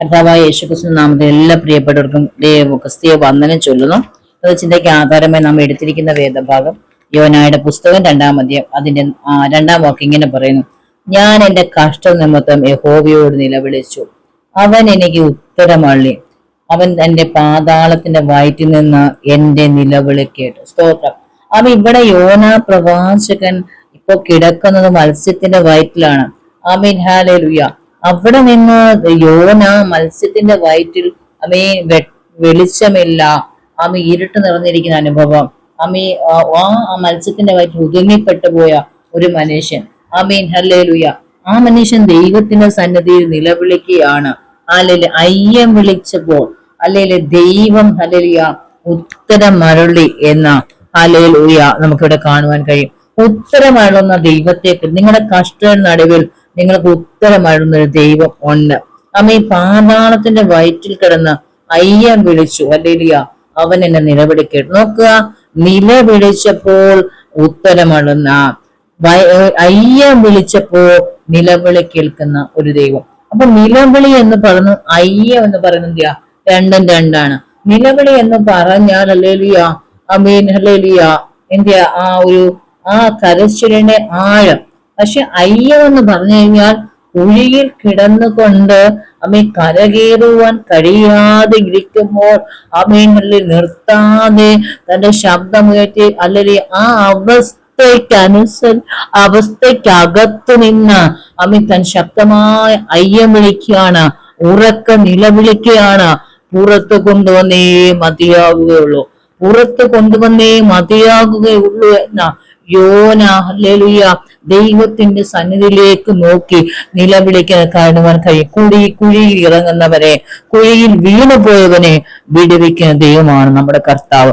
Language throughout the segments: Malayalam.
കർത്താവായ യേശുക്രിസ്തു നാമത്തിൽ എല്ലാ പ്രിയപ്പെട്ടവർക്കും ക്രിസ്തീയ വന്ദനം ചൊല്ലുന്നു. അത് ചിന്തയ്ക്ക് ആധാരമായി നാം എടുത്തിരിക്കുന്ന വേദഭാഗം യോനായുടെ പുസ്തകം രണ്ടാം അധ്യായം അതിന്റെ രണ്ടാം വാക്ക് ഇങ്ങനെ പറയുന്നു. ഞാൻ എന്റെ കഷ്ട നിമിത്തം യഹോവയോട് നിലവിളിച്ചു. അവൻ എനിക്ക് ഉത്തരമള്ളി. അവൻ തന്റെ പാതാളത്തിന്റെ വയറ്റിൽ നിന്ന് എന്റെ നിലവിളി കേട്ടു. സ്തോത്രം. അവൻ ഇവിടെ യോന പ്രവാചകൻ ഇപ്പൊ കിടക്കുന്നത് മത്സ്യത്തിന്റെ വയറ്റിലാണ്. അമിൻ ഹാലേലുയ അവിടെ നിന്ന് യോന മത്സ്യത്തിന്റെ വയറ്റിൽ അമ്മീ വെളിച്ചമില്ല അമ്മ ഇരുട്ട് നിറഞ്ഞിരിക്കുന്ന അനുഭവം. അമ്മീ ആ മത്സ്യത്തിന്റെ വയറ്റിൽ ഒതുങ്ങിപ്പെട്ടു പോയ ഒരു മനുഷ്യൻ. Amen hallelujah. ആ മനുഷ്യൻ ദൈവത്തിന്റെ സന്നദ്ധിയിൽ നിലവിളിക്കുകയാണ്. അല്ലെങ്കിൽ അയ്യം വിളിച്ചപ്പോൾ അല്ലെങ്കിൽ ദൈവം ഹലലിയ ഉത്തരം മരളി എന്ന ഹല്ലേലൂയ നമുക്കിവിടെ കാണുവാൻ കഴിയും. ഉത്തരമരുളുന്ന ദൈവത്തെ നിങ്ങളുടെ കഷ്ട നടുവിൽ നിങ്ങൾക്ക് ഉത്തരമായിരുന്ന ഒരു ദൈവം ഉണ്ട്. അമ്മ ഈ പാതാളത്തിന്റെ വയറ്റിൽ കിടന്ന് അയ്യം വിളിച്ചു. അല്ലേലിയ അവൻ എന്നെ നിലവിളിക്കേട്ടു. നോക്കുക നിലവിളിച്ചപ്പോൾ ഉത്തരമളുന്ന വയ- അയ്യം വിളിച്ചപ്പോൾ നിലവിളി കേൾക്കുന്ന ഒരു ദൈവം. അപ്പൊ നിലവിളി എന്ന് പറഞ്ഞു അയ്യ എന്ന് പറയുന്നത് രണ്ടും രണ്ടാണ്. നിലവിളി എന്ന് പറഞ്ഞാൽ അല്ലേലിയ അമീൻ അല്ലേലിയ എന്തിയാ? ആ ഒരു ആ കരച്ചിലിന്റെ ആഴം. പക്ഷെ അയ്യം എന്ന് പറഞ്ഞു കഴിഞ്ഞാൽ കുഴിയിൽ കിടന്നുകൊണ്ട് അമ്മ കരകയറുവാൻ കഴിയാതെ ഇരിക്കുമ്പോൾ അമ്മയിനുള്ളിൽ നിർത്താതെ തന്റെ ശബ്ദമുയർത്തി അല്ലെങ്കിൽ ആ അവസ്ഥയ്ക്കനുസരി അവസ്ഥയ്ക്കകത്ത് നിന്ന് അമ്മ തൻ ശക്തമായ അയ്യം വിളിക്കുകയാണ് ഉറക്ക നിലവിളിക്കുകയാണ്. പുറത്ത് കൊണ്ടുവന്നേ മതിയാകുകയുള്ളൂ പുറത്ത് കൊണ്ടുവന്നേ മതിയാകുകയുള്ളൂ എന്ന യോന ഹല്ലേലൂയ ദൈവത്തിന്റെ സന്നിധിയിലേക്ക് നോക്കി നിലവിളിക്കാൻ കാണുവാൻ കഴിയും. കുഴി കുഴിയിൽ ഇറങ്ങുന്നവരെ കുഴിയിൽ വീണു പോയവനെ വിടുവിക്കുന്ന ദൈവമാണ് നമ്മുടെ കർത്താവ്.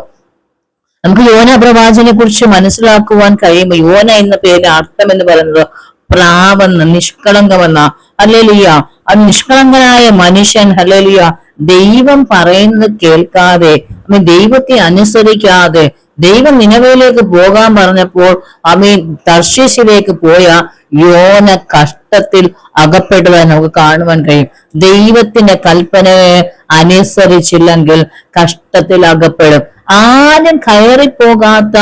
നമുക്ക് യോന പ്രവാചനെ കുറിച്ച് മനസ്സിലാക്കുവാൻ കഴിയുമ്പോൾ യോന എന്ന പേരിന്റെ അർത്ഥം എന്ന് പറയുന്നത് പ്രാവെന്ന നിഷ്കളങ്കമെന്ന. ഹല്ലേലൂയ. ആ നിഷ്കളങ്കനായ മനുഷ്യൻ ഹല്ലേലൂയ ദൈവം പറയുന്നത് കേൾക്കാതെ അമ്മ ദൈവത്തെ അനുസരിക്കാതെ ദൈവം നിലവിലേക്ക് പോകാൻ പറഞ്ഞപ്പോൾ അമീൻ തർശീശിലേക്ക് പോയ യോന കഷ്ടത്തിൽ അകപ്പെട്ടതായി നമുക്ക് കാണുവാൻ കഴിയും. ദൈവത്തിന്റെ കൽപ്പനയെ അനുസരിച്ചില്ലെങ്കിൽ കഷ്ടത്തിൽ അകപ്പെടും. ആരും കയറി പോകാത്ത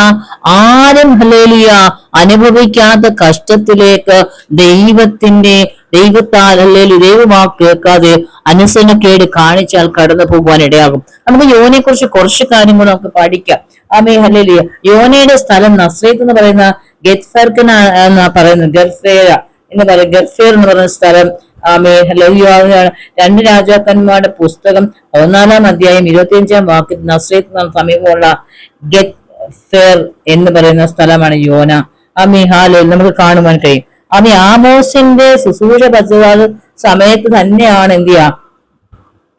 ആരും ഹലേലിയ അനുഭവിക്കാത്ത കഷ്ടത്തിലേക്ക് ദൈവത്തിന്റെ ദൈവത്താൽ അല്ലെങ്കിൽ ദൈവമാ കേൾക്കാതെ അനുസരണക്കേട് കാണിച്ചാൽ കടന്നു പോകുവാൻ ഇടയാകും. നമുക്ക് യോനെ കുറിച്ച് കുറച്ച് കാര്യങ്ങൾ നമുക്ക് പഠിക്കാം. ആമേ ഹലേലിയ യോനയുടെ സ്ഥലം നസ്രേത്ത് എന്ന് പറയുന്ന ഗെറ്റ്ഫെർക്കൻ എന്നാ പറയുന്നത്. ഗർഫേര എന്ന് പറയുന്ന ഗർഫേർ എന്ന് പറയുന്ന സ്ഥലം രണ്ട് രാജാക്കന്മാരുടെ പുസ്തകം പതിനാലാം അധ്യായം ഇരുപത്തിയഞ്ചാം വാക്കിൽ നസ്രേത്ത് എന്ന സമീപമുള്ള ഗെറ്റ് ഫെയർ എന്ന് പറയുന്ന സ്ഥലമാണ് യോന. അമി ഹാല നമുക്ക് കാണുവാൻ കഴിയും. അമി ആമോസിന്റെ ശുശ്രൂഷ പച്ചവാദ സമയത്ത് തന്നെയാണ് എന്ത് ചെയ്യാ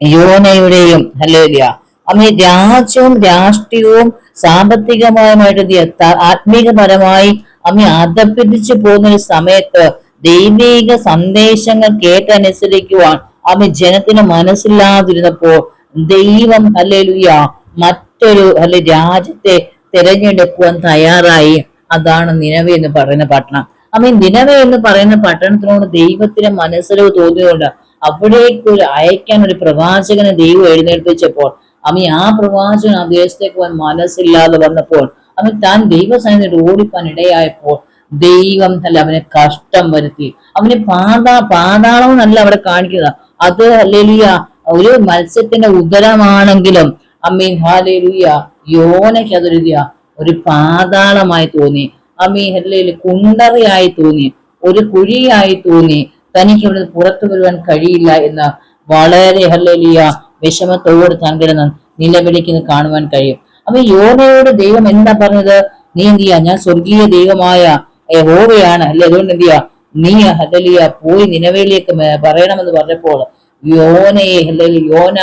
യോനയുടെയും ഹല്ലേലിയ. അമി രാജ്യവും രാഷ്ട്രീയവും സാമ്പത്തികമായുമായിട്ട് ആത്മീകപരമായി അമി അധപ്പിടിച്ചു പോകുന്ന ഒരു സമയത്ത് ദൈവിക സന്ദേശങ്ങൾ കേട്ടനുസരിക്കുവാൻ അവൻ ജനത്തിന് മനസ്സില്ലാതിരുന്നപ്പോൾ ദൈവം ഹല്ലേലൂയ മറ്റൊരു അല്ലെ രാജ്യത്തെ തിരഞ്ഞെടുക്കുവാൻ തയ്യാറായി. അതാണ് നിലവ എന്ന് പറയുന്ന പട്ടണം. അവൻ നിലവ എന്ന് പറയുന്ന പട്ടണത്തിനോട് ദൈവത്തിന് മനസ്സിലവ് തോന്നിയതുകൊണ്ട് അവിടേക്ക് ഒരു അയക്കാൻ ഒരു പ്രവാചകനെ ദൈവം എഴുന്നേൽപ്പിച്ചപ്പോൾ അമ്മ ആ പ്രവാചകൻ ആ ദേശത്തേക്ക് പോകാൻ മനസ്സില്ലാതെ വന്നപ്പോൾ അമ്മ താൻ ദൈവസന്നിധിയിൽ ഓടിപ്പാൻ ഇടയായപ്പോൾ ദൈവം അല്ല അവനെ കഷ്ടം വരുത്തി. അവന് പാതാ പാതാളവും അല്ല അവിടെ കാണിക്കുക അത് അല്ലേലിയ ഒരു മത്സ്യത്തിന്റെ ഉദരമാണെങ്കിലും അമ്മീൻ ഹാലേലിയ യോനയ്ക്ക് അതൊരു ഒരു പാതാളമായി തോന്നി. അമ്മീ ഹല്ലേലു കുണ്ടറയായി തോന്നി. ഒരു കുഴിയായി തോന്നി. തനിക്ക് ഇവിടെ പുറത്തു വരുവാൻ കഴിയില്ല എന്ന വളരെ ഹല്ലേലിയ വിഷമത്തോട് താൻ കിടന്ന് നിലവിളിക്കുന്നത് കാണുവാൻ കഴിയും. അപ്പൊ യോനയോട് ദൈവം എന്താ പറഞ്ഞത്? നീ എന്ത് ചെയ്യാ? ഞാൻ സ്വർഗീയ ദൈവമായ യഹോവയാണ്. അല്ലെ? അതുകൊണ്ട് എന്ത് നീ ഹല്ലേലിയ പോയി നിലവിളിലേക്ക് മേ- പറയണമെന്ന് പറഞ്ഞപ്പോൾ യോനയെ അല്ലെങ്കിൽ യോന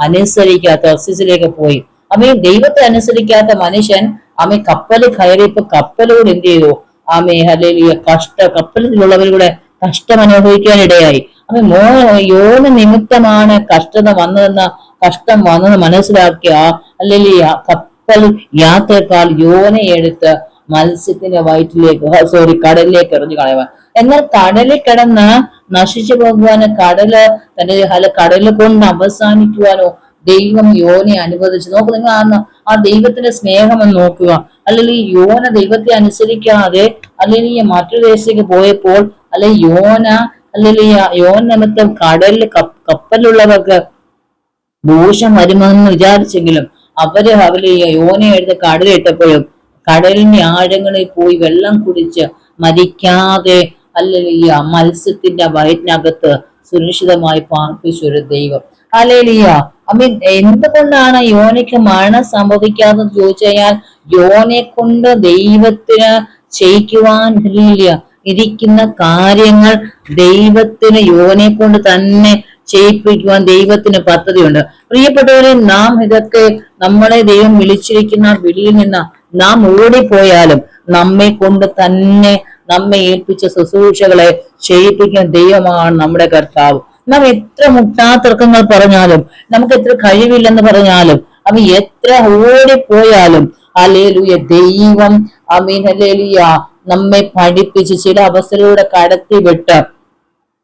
അനുസരിക്കാത്ത അസിസിലേക്ക് പോയി. അമ്മ ദൈവത്തെ അനുസരിക്കാത്ത മനുഷ്യൻ അമ്മ കപ്പൽ കയറിയപ്പോ കപ്പലോട് എന്ത് ചെയ്തു? ആമേ ഹല്ലേലൂയ കഷ്ട കപ്പലിലുള്ളവരുടെ കഷ്ടം അനുഭവിക്കാൻ ഇടയായി അമ്മ മോ യോന നിമിത്തമാണ് കഷ്ടത വന്നതെന്ന കഷ്ടം വന്നത് മനസ്സിലാക്കിയ അല്ലെങ്കിൽ കപ്പൽ യാത്രക്കാൾ യോനയെടുത്ത് മത്സ്യത്തിന്റെ വയറ്റിലേക്ക് സോറി കടലിലേക്ക് എറിഞ്ഞു കളയുവാൻ. എന്നാൽ കടലിൽ കിടന്ന് നശിച്ചു പോകുവാനോ കടൽ തന്റെ അല്ല കടൽ കൊണ്ട് അവസാനിക്കുവാനോ ദൈവം യോനെ അനുവദിച്ചു. നോക്ക് നിങ്ങൾ ആ ദൈവത്തിന്റെ സ്നേഹം എന്ന് നോക്കുക. അല്ലെങ്കിൽ യോന ദൈവത്തെ അനുസരിക്കാതെ അല്ലെങ്കിൽ മറ്റൊരു ദേശത്തേക്ക് പോയപ്പോൾ അല്ലെങ്കിൽ യോന അല്ലെങ്കിൽ യോന നിമിത്തം കടലിൽ കപ്പ- കപ്പലുള്ളവർക്ക് ദോഷം വരുമെന്ന് വിചാരിച്ചെങ്കിലും അവർ അവർ യോനെ എടുത്ത് കടലിട്ടപ്പോഴും കടലിന്റെ ആഴങ്ങളിൽ പോയി വെള്ളം കുടിച്ച് മരിക്കാതെ ഈ മത്സ്യത്തിന്റെ വയറ്റിനകത്ത് സുരക്ഷിതമായി പാർപ്പിച്ചു ഒരു ദൈവം. അല്ലേലിയ അമ്മീൻ എന്തുകൊണ്ടാണ് യോനയ്ക്ക് മരണം സംഭവിക്കാതെ ചോദിച്ചു കഴിഞ്ഞാൽ യോനെ കൊണ്ട് ദൈവത്തിന് ചെയ്യിക്കുവാൻ ഇല്ല ഇരിക്കുന്ന കാര്യങ്ങൾ ദൈവത്തിന് യോനെ കൊണ്ട് തന്നെ ചെയ്യിപ്പിക്കുവാൻ ദൈവത്തിന് പദ്ധതിയുണ്ട്. പ്രിയപ്പെട്ടവരെ നാം ഇതൊക്കെ നമ്മളെ ദൈവം വിളിച്ചിരിക്കുന്ന വിളിയിൽ നിന്ന് നാം ഓടിപ്പോയാലും നമ്മെ കൊണ്ട് തന്നെ നമ്മെ ഏൽപ്പിച്ച ശുശ്രൂഷകളെ ചെയ്യിപ്പിക്കുന്ന ദൈവമാണ് നമ്മുടെ കർത്താവ്. നാം എത്ര മുട്ടാതർക്കങ്ങൾ പറഞ്ഞാലും നമുക്ക് എത്ര കഴിവില്ലെന്ന് പറഞ്ഞാലും അവ എത്ര ഓടിപ്പോയാലും അലേലുയ ദൈവം അമീൻ അലേലിയ നമ്മെ പഠിപ്പിച്ച് ചില അവസരങ്ങളുടെ കടത്തിവിട്ട്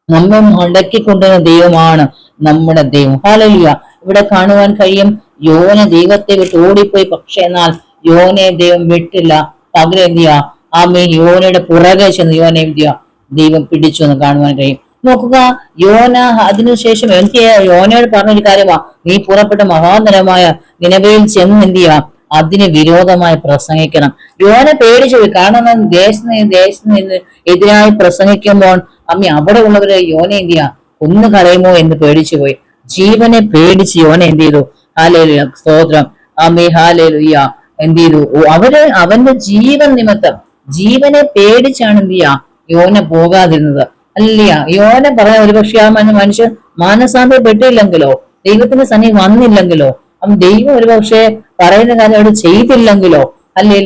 നമ്മെ നമ്മെ മടക്കിക്കൊണ്ടുവരുന്ന ദൈവമാണ് നമ്മുടെ ദൈവം. ഹാലലിയ ഇവിടെ കാണുവാൻ കഴിയും യോന ദൈവത്തെ വിട്ട് ഓടിപ്പോയി പക്ഷെ എന്നാൽ യോനെ ദൈവം വിട്ടില്ല പകരം എന്ത് ചെയ്യുക ആമീൻ. യോനയുടെ പുറകെ ചെന്ന് യോനെ എന്ത് ചെയ്യുക ദൈവം പിടിച്ചു എന്ന് കാണുവാൻ കഴിയും. നോക്കുക യോന അതിനുശേഷം എനിക്ക് യോനയോട് പറഞ്ഞൊരു കാര്യമാ. നീ പുറപ്പെട്ട മഹാനരമായ നിലവിൽ ചെന്ന് എന്ത് ചെയ്യുക അതിന് വിരോധമായി പ്രസംഗിക്കണം. യോന പേടിച്ചു പോയി കാരണം ദേശത്തിന് നിന്ന് എതിരായി പ്രസംഗിക്കുമ്പോൾ അമ്മ അവിടെ ഉള്ളവരെ യോന എന്ത് ചെയ്യാ ഒന്ന് കളയുമോ എന്ന് പേടിച്ചു പോയി. ജീവനെ പേടിച്ച് യോന എന്ത് ചെയ്തു? ഹാലേലുയ. സ്തോത്രം. അമ്മി ഹാലേലുയ്യ എന്ത് ചെയ്തു അവർ അവന്റെ ജീവൻ നിമിത്തം ജീവനെ പേടിച്ചാണ് എന്ത് ചെയ്യാ യോന പോകാതിരുന്നത്. അല്ല യോന പറഞ്ഞ ഒരുപക്ഷെ ആ മന- മനുഷ്യൻ മാനസാന്തരപ്പെട്ടില്ലെങ്കിലോ ദൈവത്തിന്റെ സന്നി വന്നില്ലെങ്കിലോ അവൻ ദൈവം ഒരുപക്ഷെ പറയുന്ന കാര്യം അവിടെ ചെയ്തില്ലെങ്കിലോ അല്ലേ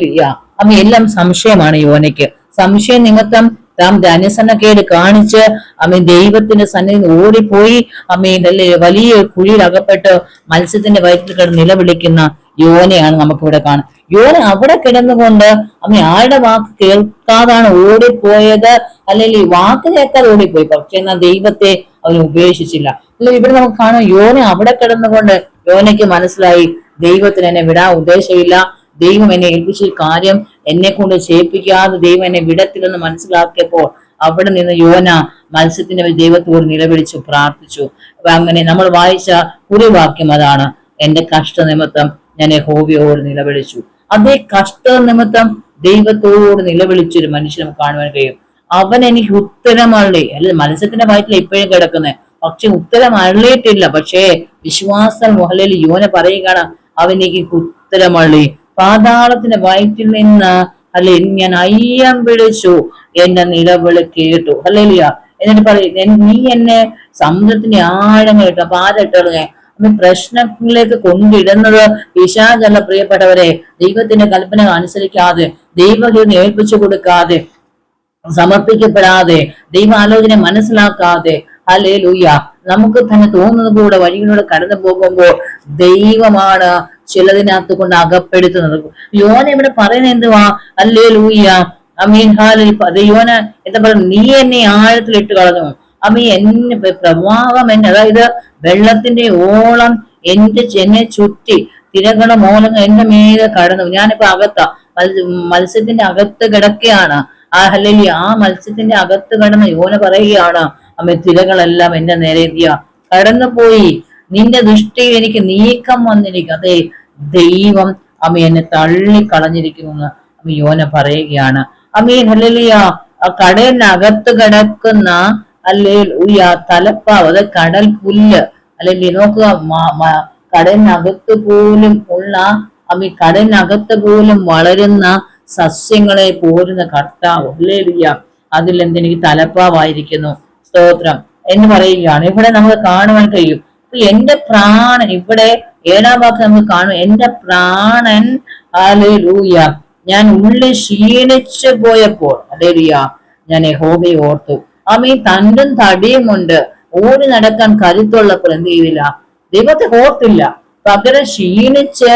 അവൻ എല്ലാം സംശയമാണ് യോനയ്ക്ക്. സംശയ നിമിത്തം താൻ ധനസന്നക്കേട് കാണിച്ച് അമ്മ ദൈവത്തിന്റെ സന്നിധി ഓടിപ്പോയി. അമ്മയിൽ അല്ലേ വലിയ കുഴിയിൽ അകപ്പെട്ട് മത്സ്യത്തിന്റെ വയറ്റിൽ കിടന്ന് നിലവിളിക്കുന്ന യോനയാണ് നമുക്കിവിടെ കാണാം യോന അവിടെ കിടന്നുകൊണ്ട് അമ്മ ആരുടെ വാക്ക് കേൾക്കാതാണ് ഓടിപ്പോയത്? അല്ലെങ്കിൽ വാക്ക് കേൾക്കാതെ ഓടിപ്പോയി. പക്ഷെ എന്നാൽ ദൈവത്തെ അവൻ ഉപേക്ഷിച്ചില്ല. അല്ല ഇവിടെ നമുക്ക് കാണാം യോന അവിടെ കിടന്നുകൊണ്ട് യോനയ്ക്ക് മനസ്സിലായി ദൈവത്തിന് എന്നെ വിടാൻ ഉദ്ദേശമില്ല. ദൈവം എന്നെ ഏൽപ്പിച്ച കാര്യം എന്നെ കൊണ്ട് ചെയ്യിപ്പിക്കാതെ ദൈവം എന്നെ വിടത്തില്ലെന്ന് മനസ്സിലാക്കിയപ്പോൾ അവിടെ നിന്ന് യോന മത്സ്യത്തിന്റെ ദൈവത്തോട് നിലവിളിച്ചു പ്രാർത്ഥിച്ചു. അങ്ങനെ നമ്മൾ വായിച്ച ഒരു വാക്യം അതാണ്. എന്റെ കഷ്ടനിമിത്തം ഞാൻ യഹോവയോട് നിലവിളിച്ചു. അതേ കഷ്ട നിമിത്തം ദൈവത്തോട് നിലവിളിച്ചൊരു മനുഷ്യനെ കാണുവാൻ കഴിയും. അവൻ എനിക്ക് ഉത്തരമള്ളി അല്ലെ മത്സ്യത്തിന്റെ വയറ്റിൽ ഇപ്പോഴും കിടക്കുന്നത്. പക്ഷെ ഉത്തരം അള്ളിയിട്ടില്ല. പക്ഷേ വിശ്വാസം മുഹലിൽ യോന പറയുകയാണ് അവൻ എനിക്ക് ഉത്തരമള്ളി പാതാളത്തിന്റെ വയറ്റിൽ നിന്ന് അല്ലെ ഞാൻ അയ്യം വിളിച്ചു എന്റെ നിലവിളി കേട്ടു. അല്ലേലിയ എന്നിട്ട് പറയും നീ എന്നെ സമുദ്രത്തിന്റെ ആഴങ്ങൾ ഇട്ട അപ്പൊ ആരിട്ടേ അമ്മ പ്രശ്നങ്ങളിലേക്ക് കൊണ്ടിടുന്നത് പിശാചല്ല പ്രിയപ്പെട്ടവരെ ദൈവത്തിന്റെ കൽപ്പന അനുസരിക്കാതെ ദൈവഹിതം ഏൽപ്പിച്ചു കൊടുക്കാതെ സമർപ്പിക്കപ്പെടാതെ ദൈവാലോചന മനസ്സിലാക്കാതെ. അല്ലേ ലൂയ നമുക്ക് തന്നെ തോന്നുന്നത് കൂടെ വഴികളിലൂടെ കടന്നു പോകുമ്പോൾ ദൈവമാണ് ചിലതിനകത്ത് കൊണ്ട് അകപ്പെടുത്തുന്നത്. യോന ഇവിടെ പറയുന്നത് എന്തുവാ? അല്ലേ ലൂയ അമീൻ ഹാലിൽ യോന എന്താ പറയുക നീ എന്നെ ആഴത്തിലിട്ട് കളഞ്ഞു. അമ്മ എന്നെ പ്ര- പ്രവാഹം എന്നെ അതായത് വെള്ളത്തിന്റെ ഓളം എന്റെ എന്നെ ചുറ്റി തിരകളുടെ മോലങ്ങൾ എന്റെ മീതെ കടന്നു. ഞാനിപ്പോ അകത്താ. മത്സ്യ- മത്സ്യത്തിന്റെ അകത്ത് കിടക്കുകയാണ് ആ അല്ലെങ്കിൽ ആ മത്സ്യത്തിന്റെ അകത്ത് കടന്ന് യോന പറയുകയാണ് അമ്മ തിരകളെല്ലാം എന്റെ നേരെ കടന്നു കടന്നുപോയി. നിന്റെ ദൃഷ്ടിയിൽ എനിക്ക് നീക്കം വന്നിരിക്കും അതെ ദൈവം അമ്മ എന്നെ തള്ളി കളഞ്ഞിരിക്കുന്നു അമ്മ യോന പറയുകയാണ്. അമ്മീ ഹല്ലേലൂയ. ആ കടലിനകത്ത് കിടക്കുന്ന അല്ലെങ്കിൽ തലപ്പാവ് അത് കടൽ പുല്ല്. അല്ലെങ്കിൽ നോക്കുക കടലിനകത്ത് പോലും ഉള്ള അമ്മ കടലിനകത്ത് പോലും വളരുന്ന സസ്യങ്ങളെ പോരുന്ന കർത്താവ്. ഹല്ലേലൂയ. അതിൽ എന്തെനിക്ക് തലപ്പാവായിരിക്കുന്നു. സ്തോത്രം. എന്ന് പറയുകയാണ്. ഇവിടെ നമുക്ക് കാണുവാൻ കഴിയും. എന്റെ പ്രാണൻ ഇവിടെ ഏഴാം വാക്ക് നമുക്ക് കാണും. എന്റെ പ്രാണൻ അലൂയ ഞാൻ ഉള്ളിൽ ക്ഷീണിച്ചു പോയപ്പോൾ അലൂയ ഞാൻ യഹോവയെ ഓർത്തു. ആമീ തണ്ടും തടിയും കൊണ്ട് ഓടി നടക്കാൻ കരുത്തുള്ളപ്പോൾ എന്ത് ചെയ്തില്ല? ദൈവത്തെ ഓർത്തില്ല. പകരം ക്ഷീണിച്ച്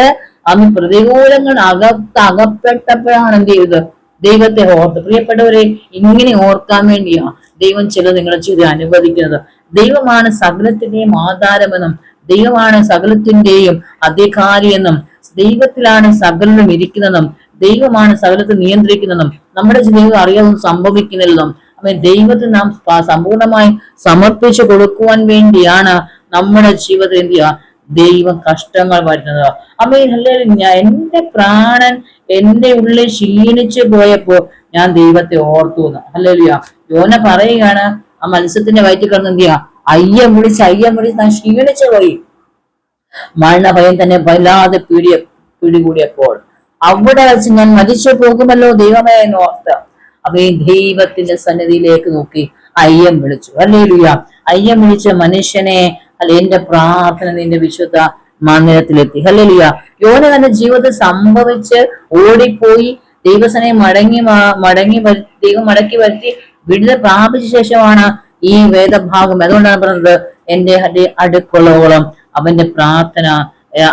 അന്ന് പ്രതികൂലങ്ങൾ അകത്ത് അകപ്പെട്ടപ്പോഴാണ് എന്ത് ചെയ്തത്? ദൈവത്തെ ഓർത്ത് പ്രിയപ്പെട്ടവരെ ഇങ്ങനെ ഓർക്കാൻ വേണ്ടിയാ ദൈവം ചില നിങ്ങളെ ചെയ്ത് അനുവദിക്കുന്നത്. ദൈവമാണ് സകലത്തിന്റെയും ആധാരമെന്നും ദൈവമാണ് സകലത്തിന്റെയും അധികാരി എന്നും ദൈവത്തിലാണ് സകലനും ഇരിക്കുന്നതെന്നും ദൈവമാണ് സകലത്തെ നിയന്ത്രിക്കുന്നതും നമ്മുടെ ജീവിതം അറിയാതെ സംഭവിക്കുന്നില്ലെന്നും അപ്പൊ ദൈവത്തെ നാം സമ്പൂർണമായി സമർപ്പിച്ചു കൊടുക്കുവാൻ വേണ്ടിയാണ് നമ്മുടെ ജീവിതത്തിൽ എന്ത് ചെയ്യുക? ദൈവം കഷ്ടങ്ങൾ വരുന്നത്. അമ്മേ ഞാൻ എന്റെ പ്രാണൻ എന്റെ ഉള്ളിൽ ക്ഷീണിച്ചു പോയപ്പോ ഞാൻ ദൈവത്തെ ഓർത്തു എന്ന്. അല്ലേലിയ. യോന പറയുകയാണ് ആ മത്സ്യത്തിന്റെ വയറ്റിൽ കിടന്ന് എന്ത് ചെയ്യാ അയ്യം വിളിച്ച് അയ്യം വിളിച്ച് ഞാൻ ക്ഷീണിച്ചു പോയി. മരണഭയം തന്നെ വല്ലാതെ പിടിയ പിടികൂടിയപ്പോൾ. അവിടെ വെച്ച് ഞാൻ മരിച്ചു പോകുമല്ലോ ദൈവമേ എന്ന് ഓർത്ത് ഈ ദൈവത്തിന്റെ സന്നിധിയിലേക്ക് നോക്കി അയ്യം വിളിച്ചു. അല്ലേ ലുയ അയ്യം വിളിച്ച മനുഷ്യനെ അല്ല എന്റെ പ്രാർത്ഥന നിന്റെ വിശുദ്ധ മന്ദിരത്തിലെത്തി. ഹല്ലേലൂയ. യോന തന്റെ ജീവിതത്തിൽ സംഭവിച്ച് ഓടിപ്പോയി ദൈവസനെ മടങ്ങി മടങ്ങി ദൈവം മടക്കി വരുത്തി വിടുതൽ പ്രാപിച്ച ശേഷമാണ് ഈ വേദഭാഗം. അതുകൊണ്ടാണ് പറഞ്ഞത് എന്റെ അടി- അടുക്കളോളം അവന്റെ പ്രാർത്ഥന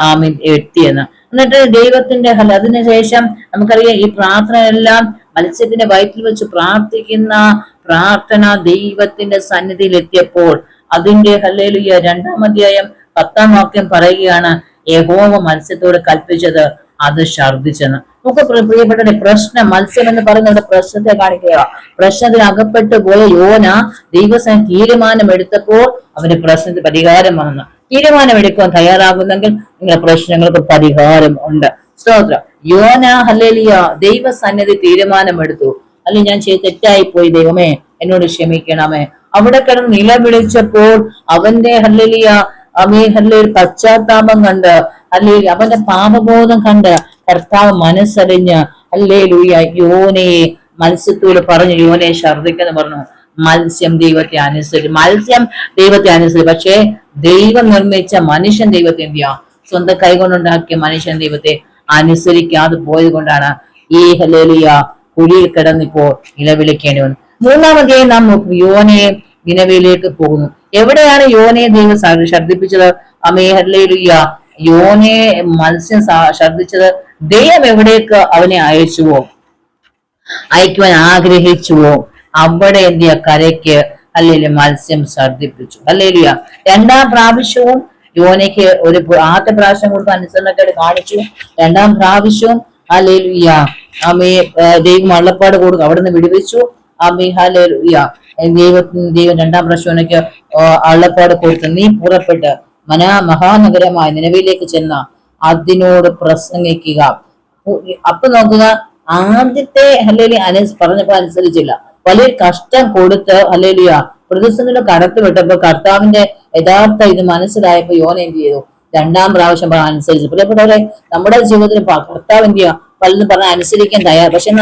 ആമി എത്തിയെന്ന്. എന്നിട്ട് ദൈവത്തിന്റെ ഹല അതിനുശേഷം നമുക്കറിയാം ഈ പ്രാർത്ഥന എല്ലാം മത്സ്യത്തിന്റെ വയറ്റിൽ വെച്ച് പ്രാർത്ഥിക്കുന്ന പ്രാർത്ഥന ദൈവത്തിന്റെ സന്നിധിയിൽ എത്തിയപ്പോൾ അതിന്റെ ഹല്ലേലൂയ രണ്ടാം അധ്യായം പത്താം വാക്യം പറയുകയാണ് യഹോവ മത്സ്യത്തോട് കൽപ്പിച്ചത് അത് ഛർദിച്ചെന്ന് നമുക്ക് പ്രിയപ്പെട്ട പ്രശ്നം മത്സ്യം എന്ന് പറയുന്നത് പ്രശ്നത്തെ കാണിക്കുക പ്രശ്നത്തിൽ അകപ്പെട്ടു പോയ യോന ദൈവസേന തീരുമാനം എടുത്തപ്പോൾ അവന്റെ പ്രശ്നത്തിന് പരിഹാരം വന്നു. തീരുമാനം എടുക്കാൻ തയ്യാറാകുന്നെങ്കിൽ നിങ്ങളുടെ പ്രശ്നങ്ങൾക്ക് പരിഹാരം ഉണ്ട്. സ്തോത്രം. യോന ഹല്ലേലിയ ദൈവസന്നിധി തീരുമാനമെടുത്തു അല്ലെങ്കിൽ ഞാൻ ചെയ്ത് തെറ്റായി പോയി ദൈവമേ എന്നോട് ക്ഷമിക്കണമേ. അവിടെ കിടന്ന് നിലവിളിച്ചപ്പോൾ അവന്റെ ഹല്ലലിയ അവേ ഹല്ലേ പശ്ചാത്താപം കണ്ട് അല്ലേ അവന്റെ പാപബോധം കണ്ട് കർത്താവ് മനസ്സറിഞ്ഞ് അല്ലേ ലൂയ യോനെ മത്സ്യത്തോട് പറഞ്ഞു യോനെ ഛർദിക്കെന്ന് പറഞ്ഞു. മത്സ്യം ദൈവത്തെ അനുസരിച്ച് മത്സ്യം ദൈവത്തെ അനുസരിച്ച് പക്ഷേ ദൈവം നിർമ്മിച്ച മനുഷ്യൻ ദൈവത്തെ എന്ത് ചെയ്യാം സ്വന്തം കൈകൊണ്ടുണ്ടാക്കിയ മനുഷ്യൻ ദൈവത്തെ അനുസരിക്കാതെ പോയത് കൊണ്ടാണ് ഈ ഹലേലിയ കുഴിയിൽ കിടന്നിപ്പോ നിലവിളിക്കേണ്ടി വന്നു മൂന്നാമതേയും നാം നോക്കും യോനയെ നിലവിലേക്ക് പോകുന്നു. എവിടെയാണ് യോനയെ ദൈവം ഛർദിപ്പിച്ചത് അമേഹർലയിലുയ്യ യോനയെ മത്സ്യം ഛർദിച്ചത് ദൈവം എവിടേക്ക് അവനെ അയച്ചുവോ? അയക്കുവാൻ ആഗ്രഹിച്ചുവോ? അവിടെ എന്തിയ കരയ്ക്ക് അല്ലെങ്കിൽ മത്സ്യം ഛർദ്ദിപ്പിച്ചു. അല്ലേലിയ രണ്ടാം പ്രാവശ്യവും യോനയ്ക്ക് ഒരു ആദ്യ പ്രാവശ്യം കൊടുത്ത അനുസരണക്കേട് കാണിച്ചു. രണ്ടാം പ്രാവശ്യവും അല്ലേലിയ അമ്മയെ ദൈവം വള്ളപ്പാട് കൊടുക്കും അവിടെ നിന്ന് വിടുവിച്ചു. ദൈവത്തിന് ദൈവം രണ്ടാം പ്രശ്നക്ക് അള്ളപ്പാട് കൊടുത്ത് നീ പുറപ്പെട്ട് മനാ മഹാനഗരമായ നിലവിലേക്ക് ചെന്ന അതിനോട് പ്രസംഗിക്കുക. അപ്പൊ നോക്കുക ആദ്യത്തെ ഹലേലി അനസ് പറഞ്ഞപ്പോ അനുസരിച്ചില്ല. വലിയ കഷ്ടം കൊടുത്ത് ഹലേലിയ പ്രതിസന്ധിയുടെ കടത്തി കർത്താവിന്റെ യഥാർത്ഥ ഇത് മനസ്സിലായപ്പോ യോന എന്ത് ചെയ്തു? രണ്ടാം പ്രാവശ്യം പറഞ്ഞ അനുസരിച്ച്. പ്രിയപ്പെട്ടവരെ നമ്മുടെ ജീവിതത്തിൽ കർത്താവ് എന്ത് ചെയ്യുക പലതും പറഞ്ഞ അനുസരിക്കാൻ തയ്യാറ്. പക്ഷെ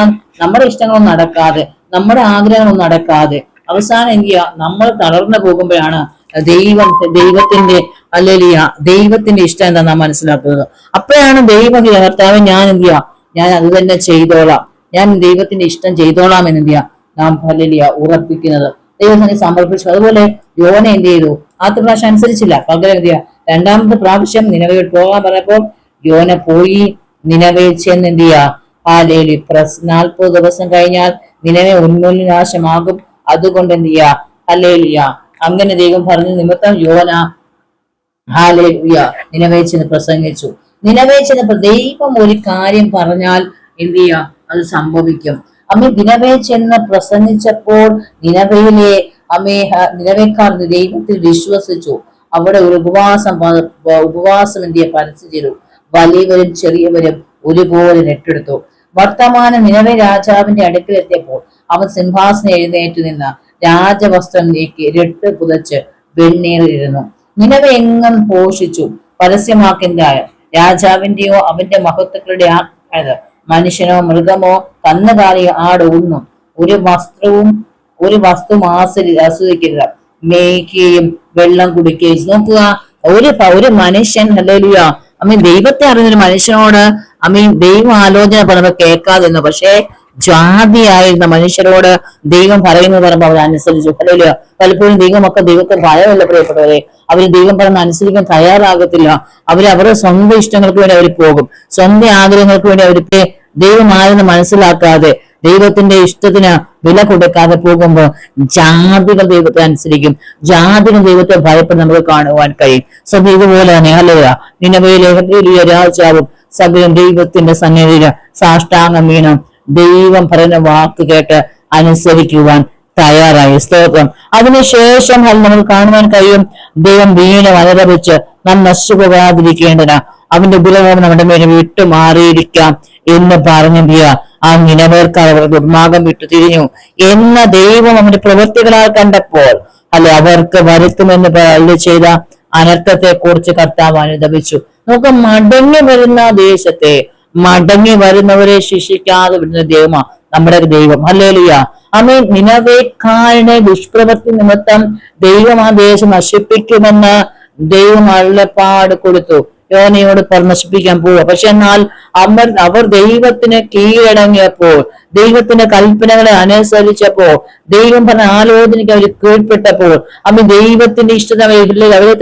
നമ്മുടെ ഇഷ്ടങ്ങളൊന്നും നടക്കാതെ നമ്മുടെ ആഗ്രഹങ്ങളൊന്നും നടക്കാതെ അവസാനം എന്ത് നമ്മൾ തളർന്നു പോകുമ്പോഴാണ് ദൈവം ദൈവത്തിന്റെ അല്ലെങ്കിൽ ദൈവത്തിന്റെ ഇഷ്ടം എന്താ മനസ്സിലാക്കുന്നത്. അപ്പോഴാണ് ദൈവം കർത്താവ് ഞാൻ എന്ത് ചെയ്യാം ഞാൻ അത് തന്നെ ചെയ്തോളാം. ഞാൻ ദൈവത്തിന്റെ ഇഷ്ടം ചെയ്തോളാം എന്ന് എന്ത് ചെയ്യാം നാം അല്ലെങ്കിൽ ഉറപ്പിക്കുന്നത്. ദൈവത്തിനെ സമർപ്പിച്ചു. അതുപോലെ യോന എന്ത് ചെയ്തു? ആദ്യ പ്രാവശ്യം അനുസരിച്ചില്ല. പകരം എന്ത് ചെയ്യാം രണ്ടാമത്തെ പ്രാവശ്യം നിലവിൽ പോകാൻ പറഞ്ഞപ്പോൾ യോന പോയി. നിലവിൽ ചെന്ന് എന്ത് ചെയ്യാ ഹാലേലി പ്രസ് നാൽപ്പത് ദിവസം കഴിഞ്ഞാൽ നിലവെ ഉന്മൂലനാശമാകും അതുകൊണ്ട് എന്ത് ചെയ്യാ? ഹല്ലേലിയ. അങ്ങനെ ദൈവം പറഞ്ഞ നിമിത്തം യോന. ഹാലേലുയ നിലവേച്ചെന്ന് പ്രസംഗിച്ചു. നിലവേച്ചെന്ന് ദൈവം ഒരു കാര്യം പറഞ്ഞാൽ എന്ത് ചെയ്യുക അത് സംഭവിക്കും. അമ്മ നിലവേ പ്രസംഗിച്ചപ്പോൾ നിലവയിലെ അമ്മേ നിലവേക്കാർ ദൈവത്തിൽ വിശ്വസിച്ചു. അവിടെ ഒരു ഉപവാസം ഉപവാസം എന്ത് പരസ്യം ചെയ്തു. വലിയവരും ചെറിയവരും ഒരുപോലെ നെട്ടെടുത്തു. വർത്തമാനം നിലവെ രാജാവിന്റെ അടുക്കിലെത്തിയപ്പോൾ അവൻ സിംഹാസനം എഴുന്നേറ്റ് നിന്ന് രാജവസ്ത്രം നീക്കി രട്ട് പുതച്ച് വെണ്ണീറിയിരുന്നു നിലവെ എങ്ങും പോഷിച്ചു. പരസ്യമാക്കിന്തായ രാജാവിന്റെയോ അവന്റെ മഹത്വക്കളുടെ ആയത് മനുഷ്യനോ മൃഗമോ കന്നുകാലിയോ ആട് ഒന്നും ഒരു വസ്ത്രവും ഒരു വസ്തു ആസ്വദി ആസ്വദിക്കരുത്. മേയ്ക്കുകയും വെള്ളം കുടിക്കുകയും. നോക്കുക. ഒരു ഒരു മനുഷ്യൻ ഹല്ലേലൂയ. അമ്മ ദൈവത്തെ അറിഞ്ഞൊരു മനുഷ്യനോട് അമ്മീൻ ദൈവ ആലോചന പറയുമ്പോൾ കേൾക്കാതിരുന്നു. പക്ഷേ ജാതിയായിരുന്ന മനുഷ്യരോട് ദൈവം പറയുന്നത് പറയുമ്പോൾ അവർ അനുസരിച്ചു അല്ലെങ്കിൽ പലപ്പോഴും ദൈവമൊക്കെ ദൈവത്തെ ഭയമല്ല പ്രിയപ്പെട്ടവരെ അവർ ദൈവം പറഞ്ഞ അനുസരിക്കാൻ തയ്യാറാകത്തില്ല. അവർ അവരുടെ സ്വന്തം ഇഷ്ടങ്ങൾക്ക് വേണ്ടി അവർ പോകും. സ്വന്തം ആഗ്രഹങ്ങൾക്ക് വേണ്ടി അവർക്ക് ദൈവമായെന്ന് മനസ്സിലാക്കാതെ ദൈവത്തിന്റെ ഇഷ്ടത്തിന് വില കൊടുക്കാതെ പോകുമ്പോൾ ജാതികൾ ദൈവത്തെ അനുസരിക്കും. ജാതികൾ ദൈവത്തെ ഭയപ്പെട്ട് നമുക്ക് കാണുവാൻ കഴിയും. സ്വന്തം ഇതുപോലെ തന്നെ അല്ലയ നിലവിലെ രാജാവും സകലം ദൈവത്തിന്റെ സന്നിധിയിൽ സാഷ്ടാംഗം വീണം. ദൈവം പറയുന്ന വാക്ക് കേട്ട് അനുസരിക്കുവാൻ തയ്യാറായി. സ്തോത്രം. അതിനുശേഷം അത് നമ്മൾ കാണുവാൻ കഴിയും. ദൈവം വീണ് വളരവെച്ച് നാം നശിച്ചു പോകാതിരിക്കേണ്ടത് അവന്റെ ഉപദ്രവം നമ്മുടെ മേലെ വിട്ടു മാറിയിരിക്കാം എന്ന് പറഞ്ഞു ആ നിലവേർക്കാർ അവർ ദുർമാർഗം വിട്ടു തിരിഞ്ഞു എന്ന ദൈവം അവന്റെ പ്രവൃത്തികളാൽ കണ്ടപ്പോൾ അല്ലെ അവർക്ക് വരുത്തുമെന്ന് ചെയ്ത അനർത്ഥത്തെ കുറിച്ച് കർത്താവ് അനുദപിച്ചു. നമുക്ക് മടങ്ങി വരുന്ന ദേശത്തെ മടങ്ങി വരുന്നവരെ ശിക്ഷിക്കാതെ വരുന്ന ദൈവമാ നമ്മുടെ ദൈവം. അല്ലേലിയ അമ്മ നിലവേക്കാരുടെ ദുഷ്പ്രവൃത്തി നിമിത്തം ദൈവം ആ ദേശം നശിപ്പിക്കുമെന്ന് ദൈവം അള്ളപ്പാട് കൊടുത്തു. യോനയോട് നശിപ്പിക്കാൻ പോവുക. പക്ഷെ എന്നാൽ അമർ അവർ ദൈവത്തിന് കീഴടങ്ങിയപ്പോൾ ദൈവത്തിന്റെ കൽപ്പനകളെ അനുസരിച്ചപ്പോൾ ദൈവം പറഞ്ഞ ആലോചനയ്ക്ക് അവർ കീഴ്പ്പെട്ടപ്പോൾ അമ്മ ദൈവത്തിന്റെ ഇഷ്ടത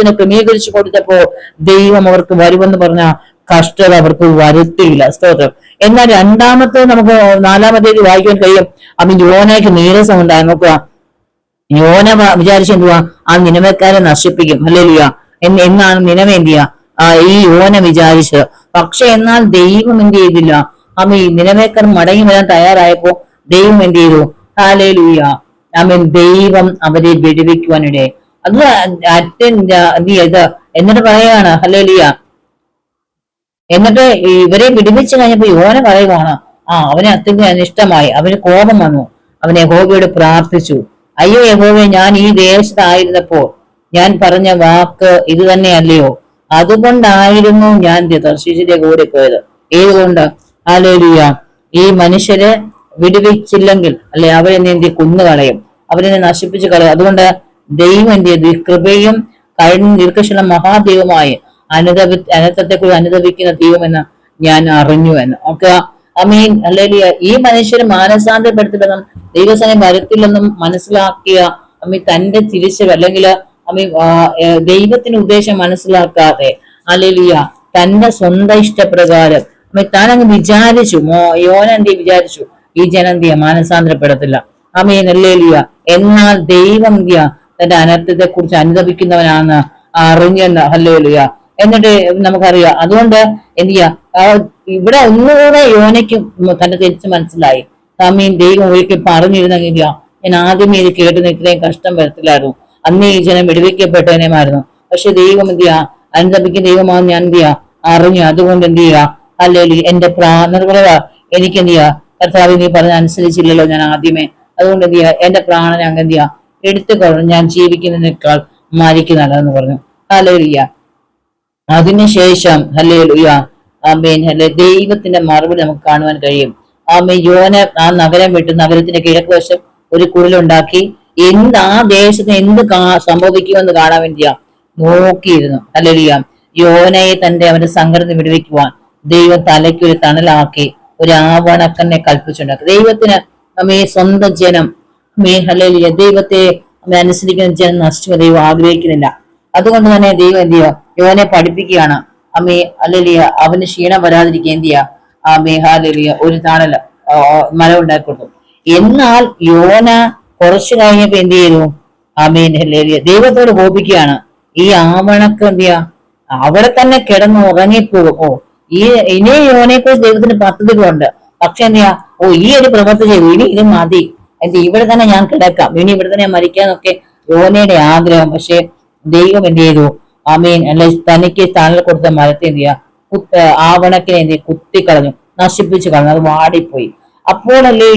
തന്നെ ക്രമീകരിച്ചു കൊടുത്തപ്പോൾ ദൈവം അവർക്ക് വരുമെന്ന് പറഞ്ഞ കഷ്ടത അവർക്ക് വരുത്തിയില്ല. സ്തോത്രം. എന്നാൽ രണ്ടാമത്തെ നമുക്ക് നാലാമത്തേക്ക് വായിക്കാൻ കഴിയും. അമ്മ യോനയ്ക്ക് നീരസം ഉണ്ടായി. നോക്കുക. യോന വിചാരിച്ചെന്തുവാ ആ നിലവക്കാരെ നശിപ്പിക്കും. അല്ലേ എന്നാണ് ആ ഈ യോന വിചാരിച്ചത് പക്ഷെ എന്നാൽ ദൈവം എന്ത് ചെയ്തില്ല. അമ്മ ഈ നിലവേക്കർ മടങ്ങി വരാൻ തയ്യാറായപ്പോ ദൈവം എന്ത് ചെയ്തു? ദൈവം അവരെ വെടിവെക്കുവാനിടെ അത് അറ്റൻ ഇത് എന്നിട്ട് പറയാണ് ഹലേലിയ. എന്നിട്ട് ഇവരെ പിടിപ്പിച്ചു കഴിഞ്ഞപ്പോ യോന പറയുവാണ് ആ അവനെ അത്യന്തം അനിഷ്ടമായി. അവന് കോപം വന്നു. അവൻ യഹോബയോട് പ്രാർത്ഥിച്ചു. അയ്യോ യഹോബെ ഞാൻ ഈ ദേശത്തായിരുന്നപ്പോൾ ഞാൻ പറഞ്ഞ വാക്ക് ഇത് തന്നെയല്ലയോ? അതുകൊണ്ടായിരുന്നു ഞാൻ ദർശിച്ചിന്റെ കൂടെ പോയത്. ഏതുകൊണ്ട്? ആലോചിക്കുക ഈ മനുഷ്യരെ വിടുവിച്ചില്ലെങ്കിൽ അല്ലെ അവരെ നീന്തി കുന്നുകളയും? അവരെ നശിപ്പിച്ചു കളയും. അതുകൊണ്ട് ദൈവം എന്ത് കൃപയും കഴിഞ്ഞ ദീർഘശീലം മഹാദൈവമായി അനുദപി അനർത്ഥത്തെക്കുറിച്ച് അനുദപിക്കുന്ന ദൈവമെന്ന് ഞാൻ അറിഞ്ഞു എന്ന്. ഓക്കെ? മീൻ അല്ലെങ്കിൽ ഈ മനുഷ്യരെ മാനസാന്തരപ്പെടുത്തില്ലെന്നും ദൈവസനെ വരത്തില്ലെന്നും മനസ്സിലാക്കിയ അമ്മി തന്റെ തിരിച്ചു അല്ലെങ്കിൽ അമ്മി ദൈവത്തിന് ഉദ്ദേശം മനസ്സിലാക്കാതെ അലലിയ തന്റെ സ്വന്തം ഇഷ്ടപ്രകാരം. അമ്മ താൻ അങ്ങ് വിചാരിച്ചു മോ യോനന്തി വിചാരിച്ചു ഈ ജനന്തിയ മാനസാന്തരപ്പെടത്തില്ല. അമ്മയെ നെല്ലേലിയ എന്നാൽ ദൈവം ദിയ തന്റെ അനർത്ഥത്തെ കുറിച്ച് അനുദപിക്കുന്നവനാണ് അറിഞ്ഞെന്ന് ഹല്ലേലിയ. എന്നിട്ട് നമുക്കറിയാം അതുകൊണ്ട് എന്ത് ചെയ്യാ? ഇവിടെ ഒന്നുകൂടെ യോനയ്ക്ക് തന്നെ തിരിച്ച് മനസ്സിലായി. തമ്മീൻ ദൈവം ഒരിക്കൽ പറഞ്ഞിരുന്നെങ്കിൽ ഞാൻ ആദ്യമേ ഇത് കേട്ട് ഇത്രയും കഷ്ടം വരത്തില്ലായിരുന്നു. അന്ന് ഈ ജനം വെടിവെക്കപ്പെട്ടവനുമായിരുന്നു. പക്ഷെ ദൈവം എന്ത് ചെയ്യാ? അനുദപിക്കുന്ന ദൈവമാണ് ഞാൻ എന്ത് ചെയ്യാ? അറിഞ്ഞു അതുകൊണ്ട് എന്ത് ചെയ്യാ? അല്ലെങ്കിൽ എന്റെ പ്രാണ എനിക്ക് എന്ത് ചെയ്യാ? കർത്താവ് നീ പറഞ്ഞ അനുസരിച്ചില്ലല്ലോ ഞാൻ ആദ്യമേ. അതുകൊണ്ട് എന്ത് ചെയ്യാ? എന്റെ പ്രാണന അങ്ങ് എന്ത് ചെയ്യാ? എടുത്തു കളഞ്ഞു ഞാൻ ജീവിക്കുന്നതിനേക്കാൾ മരിക്കുന്നതെന്ന് പറഞ്ഞു. ഹല്ലേലൂയ അതിനുശേഷം ഹലേലുയ ലുയ ആമേൻ. ഹല്ലേ ദൈവത്തിന്റെ മറുപടി നമുക്ക് കാണുവാൻ കഴിയും. ആമേ യോന ആ നഗരം വിട്ട് നഗരത്തിന്റെ കിഴക്ക് വശം ഒരു കുറിലുണ്ടാക്കി എന്ത് ആ ദേശത്ത് എന്ത് സംഭവിക്കുമെന്ന് കാണാൻ വേണ്ടിയാ നോക്കിയിരുന്നു. ഹല്ലേലൂയ. യോനയെ തന്റെ അവന്റെ സങ്കടത്തിൽ വിടുവിക്കുവാൻ ദൈവം തലയ്ക്ക് ഒരു തണലാക്കി ഒരു ആവണക്കന്നെ കൽപ്പിച്ചുണ്ടാക്കി. ദൈവത്തിന് അമ്മേ സ്വന്തം ജനം മേ ഹല്ലേലൂയ ദൈവത്തെ അനുസരിക്കുന്ന ജനം നശിച്ചു ദൈവം ആഗ്രഹിക്കുന്നില്ല. അതുകൊണ്ട് തന്നെ ദൈവം എന്ത് ചെയ്യുക യോനെ പഠിപ്പിക്കുകയാണ്. അമ്മേ അല്ലലിയ അവന് ക്ഷീണം വരാതിരിക്കുക എന്ത് ചെയ്യുക ആ മേഹാലിയ ഒരു താണല ആ, മല ഉണ്ടാക്കി കൊടുക്കും എന്നാൽ യോന കുറച്ചു കഴിഞ്ഞപ്പോ എന്ത് ചെയ്തു? അമീൻ ഹെല്ലേലിയ. ദൈവത്തോട് കോപിക്കുകയാണ്. ഈ ആവണക്ക് എന്ത് ചെയ്യാ? അവിടെ തന്നെ കിടന്ന് ഉറങ്ങിപ്പോകും. ഓ ഈ ഇനി യോനെ കുറിച്ച് ദൈവത്തിന് പദ്ധതികളുണ്ട് പക്ഷെ എന്ത് ചെയ്യാ? ഓ ഈ ഒരു പ്രവൃത്തി ചെയ്തു. ഇനി ഇത് മതി. എന്ത് ഇവിടെ തന്നെ ഞാൻ കിടക്കാം. ഇനി ഇവിടെ തന്നെ മരിക്കാന്നൊക്കെ യോനയുടെ ആഗ്രഹം. പക്ഷെ ദൈവം എന്ത് ചെയ്തു? ആമീൻ അല്ലെ തനിക്ക് തണൽ കൊടുത്ത മരത്തെ എന്ത് ചെയ്യാ? ആവണക്കിനെ എന്ത് കുത്തിക്കളഞ്ഞു. നശിപ്പിച്ചു കളഞ്ഞു. അത് വാടിപ്പോയി. അപ്പോഴല്ലേ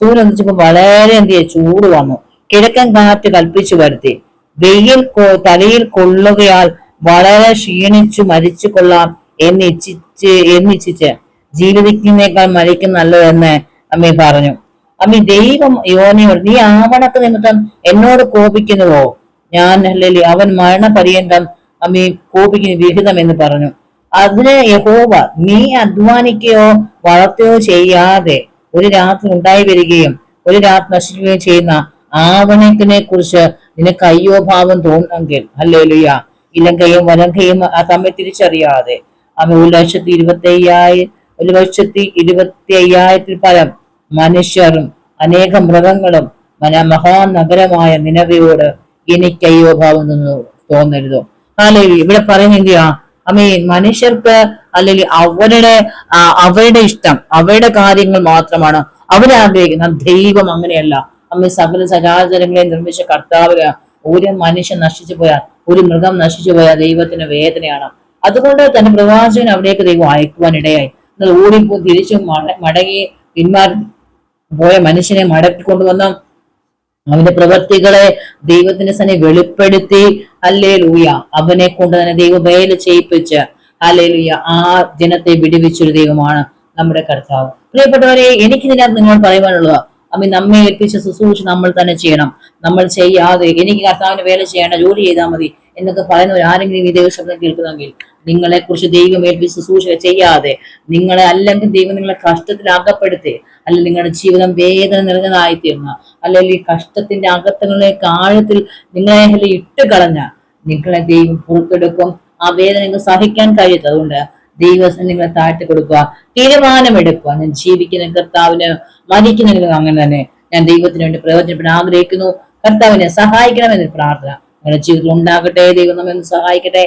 സൂര്യൻ ഉദിച്ചപ്പോ വളരെ എന്ത് ചെയ്യാ ചൂട് വന്നു. കിഴക്കൻ കാറ്റ് കൽപ്പിച്ചു വരുത്തി. വെയിൽ തലയിൽ കൊള്ളുകയാൽ വളരെ ക്ഷീണിച്ചു മരിച്ചു കൊള്ളാം എന്നിച്ഛിച്ച് എന്നിച്ഛിച്ച് ജീവിക്കുന്നേക്കാൾ മരിക്കും നല്ലതെന്ന് അമ്മി പറഞ്ഞു. അമ്മി ദൈവം യോനിയോട് നീ ആവണക്ക് നിമിത്തം എന്നോട് കോപിക്കുന്നുവോ? ഞാൻ അല്ലെങ്കിൽ അവൻ മരണപര്യന്തം അമ്മി കോപിക്കുന്ന വിഹിതം എന്ന് പറഞ്ഞു. അതിന് യഹോവ നീ അധ്വാനിക്കുകയോ വളർത്തുകയോ ചെയ്യാതെ ഒരു രാത്രി ഉണ്ടായി വരികയും ഒരു രാത്രി നശിക്കുകയും ചെയ്യുന്ന ആവണത്തിനെ കുറിച്ച് നിനക്ക് അയ്യോ ഭാവം തോന്നുമെങ്കിൽ അല്ലേലുയ ഇലങ്കയും വലങ്കയും ആ തമ്മിൽ തിരിച്ചറിയാതെ. അവ ഒരു ലക്ഷത്തി ഇരുപത്തി അയ്യായിരം ഒരു ലക്ഷത്തി ഇരുപത്തി അയ്യായിരത്തിൽ പരം മനുഷ്യരും അനേക മൃഗങ്ങളും മന മഹാനഗരമായ നിലവയോട് എനിക്ക് അയ്യോ ഭാവം തോന്നരുതോ. അല്ലെങ്കിൽ ഇവിടെ പറയുന്നത് അമ്മീൻ മനുഷ്യർക്ക് അല്ലെങ്കിൽ അവരുടെ അവരുടെ ഇഷ്ടം അവരുടെ കാര്യങ്ങൾ മാത്രമാണ്. അവരാഗ്രഹിക്കുന്നത് ദൈവം അങ്ങനെയല്ല. അമ്മ സകല സചാചരങ്ങളെ നിർമ്മിച്ച കർത്താവിന് ഒരു മനുഷ്യൻ നശിച്ചു പോയാൽ ഒരു മൃഗം നശിച്ചു പോയാൽ ദൈവത്തിന് വേദനയാണ്. അതുകൊണ്ട് തന്നെ പ്രവാചകൻ അവിടേക്ക് ദൈവം അയക്കുവാൻ ഇടയായി. എന്നാൽ ഓടിപ്പോ തിരിച്ചു മട- മടങ്ങി പിന്മാറി പോയ മനുഷ്യനെ മടക്കിക്കൊണ്ടുവന്ന അവന്റെ പ്രവൃത്തികളെ ദൈവത്തിന്റെ സന്നെ വെളിപ്പെടുത്തി അല്ലേ ലൂയ അവനെ കൊണ്ട് തന്നെ ദൈവം വേല ചെയ്യിപ്പിച്ച് അല്ലേ ലൂയ ആ ജനത്തെ വിടുവിച്ചൊരു ദൈവമാണ് നമ്മുടെ കർത്താവ്. പ്രിയപ്പെട്ടവരെ എനിക്ക് ഇതിനകത്ത് നിങ്ങൾ പറയുവാനുള്ളത് അമ്മ നമ്മെ ഏൽപ്പിച്ച ശുശ്രൂഷ നമ്മൾ തന്നെ ചെയ്യണം. നമ്മൾ ചെയ്യാതെ എനിക്ക് കർത്താവിന് വേല ചെയ്യേണ്ട ജോലി ചെയ്താൽ മതി. എന്നൊക്കെ പറയുന്നവർ ആരെങ്കിലും ഈ ദൈവശബ്ദം കേൾക്കുന്നെങ്കിൽ നിങ്ങളെ കുറിച്ച് ദൈവം ഏൽപ്പിച്ച് ശുശ്രൂഷ ചെയ്യാതെ നിങ്ങളെ അല്ലെങ്കിൽ ദൈവം നിങ്ങളെ കഷ്ടത്തിൽ അകപ്പെടുത്തി അല്ലെങ്കിൽ നിങ്ങളുടെ ജീവിതം വേദന നിറഞ്ഞതായി തീർന്ന അല്ലെങ്കിൽ ഈ കഷ്ടത്തിന്റെ അകത്തങ്ങളിലേക്ക് ആഴത്തിൽ നിങ്ങളെ ഇട്ട് കളഞ്ഞ നിങ്ങളെ ദൈവം പുറത്തെടുക്കും. ആ വേദന നിങ്ങൾക്ക് സഹിക്കാൻ കഴിയത്ത അതുകൊണ്ട് ദൈവം നിങ്ങളെ താഴ്ത്തി കൊടുക്കുക തീരുമാനമെടുക്കുക. ഞാൻ ജീവിക്കുന്ന കർത്താവിന് മരിക്കുന്ന അങ്ങനെ തന്നെ ഞാൻ ദൈവത്തിന് വേണ്ടി പ്രയോജനപ്പെടാൻ ആഗ്രഹിക്കുന്നു. കർത്താവിനെ സഹായിക്കണമെന്നൊരു പ്രാർത്ഥന. നിങ്ങളുടെ ജീവിതത്തിൽ ഉണ്ടാകട്ടെ ദൈവം നമ്മെ സഹായിക്കട്ടെ.